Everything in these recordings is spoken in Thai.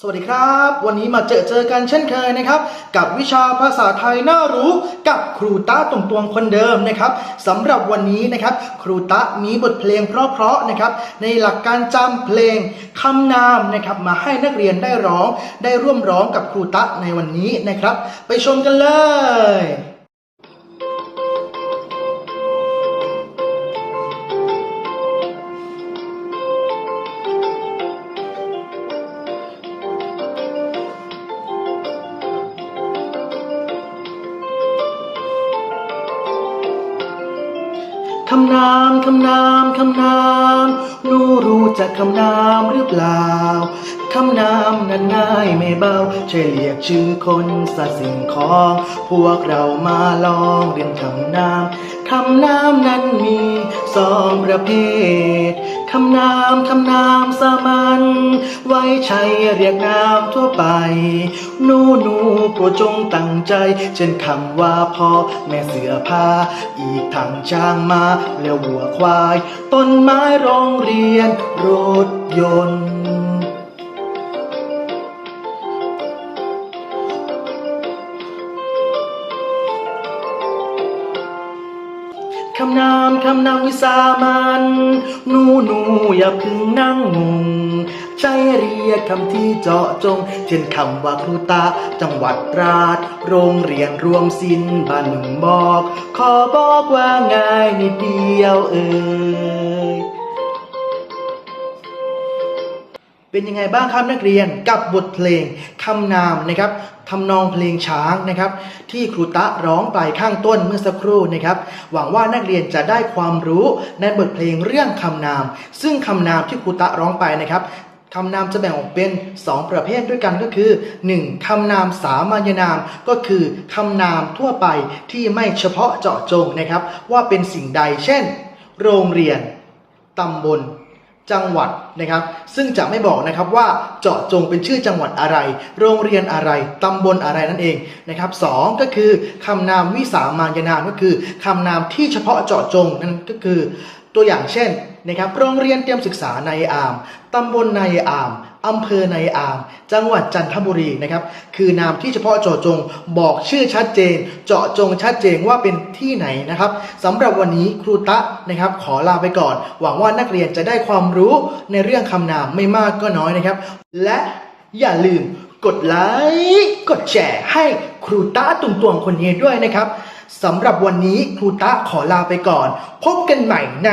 สวัสดีครับ วันนี้มาเจอเจอกันเช่นเคยนะครับ กับวิชาภาษาไทยน่ารู้กับครูตะตรงตวงคนเดิมนะครับสำหรับวันนี้นะครับ ครูตะมีบทเพลงเพราะๆนะครับ ในหลักการจำเพลงคำนามนะครับ มาให้นักเรียนได้ร้อง ได้ร่วมร้องกับครูตะในวันนี้นะครับ ไปชมกันเลยำนามคำนามคำนามหนูรู้จักคำนามหรือเปล่าคำนามนั้นง่ายไม่เบาใช่เรียกชื่อคนสัตว์สิ่งของ พวกเรามาลองเรียนคำนามคำนามนั้นมีสองประเภทคำนามคำนามสามัญไว้ใช้เรียกนามทั่วไป หนูหนูโปรดจงตั้งใจ เช่นคำว่าพ่อแม่เสือผ้า อีกทางช้างมา แล้ววัวควาย ต้นไม้โรงเรียน รถยนต์คำนามคำนามวิสามัน หนูหนูอย่าพึ่งนั่งงง ใช้เรียกคำที่เจาะจง เช่นคำว่าครูตา จังหวัดราช โรงเรียนรวมสินบ้านหนึ่งบอก ขอบอกว่าง่ายนิดเดียวเอ่ยเป็นยังไงบ้างครับนักเรียนกับบทเพลงคำนามนะครับทำนองเพลงช้างนะครับ ที่ครูตะร้องไปข้างต้นเมื่อสักครู่นะครับ หวังว่านักเรียนจะได้ความรู้ในบทเพลงเรื่องคำนาม ซึ่งคำนามที่ครูตะร้องไปนะครับ คำนามจะแบ่งออกเป็น 2 ประเภทด้วยกันก็คือ 1. คำนามสามัญนามก็คือคำนามทั่วไปที่ไม่เฉพาะเจาะจงนะครับ ว่าเป็นสิ่งใด เช่น โรงเรียนตำบล จังหวัดนะครับ ซึ่งจะไม่บอกนะครับว่าเจาะจงเป็นชื่อจังหวัดอะไร โรงเรียนอะไร ตำบลอะไรนั่นเองนะครับสองก็คือคำนามวิสามัญนามก็คือคำนามที่เฉพาะเจาะจงนั่นก็คือ ตัวอย่างเช่นนะครับโรงเรียนเตรียมศึกษาในอาม ตำบลในอาม อำเภอในอาม จังหวัดจันทบุรีนะครับ คือนามที่เฉพาะเจาะจงบอกชื่อชัดเจน เจาะจงชัดเจนว่าเป็นที่ไหนนะครับสำหรับวันนี้ครูตะนะครับ ขอลาไปก่อน หวังว่านักเรียนจะได้ความรู้ในเรื่องคำนามไม่มากก็น้อยนะครับ และอย่าลืมกดไลค์กดแชร์ให้ครูตะตุ่งตวงคนนี้ด้วยนะครับ สำหรับวันนี้ครูตะขอลาไปก่อน พบกันใหม่ใน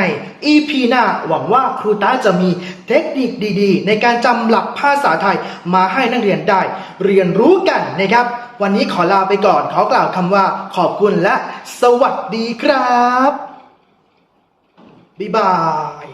EP หน้าหวังว่าครูตะจะมีเทคนิคดีๆ ในการจำหลักภาษาไทยมาให้นักเรียนได้ เรียนรู้กันนะครับ วันนี้ขอลาไปก่อน ขอกล่าวคำว่าขอบคุณและ สวัสดีครับ บ๊ายบาย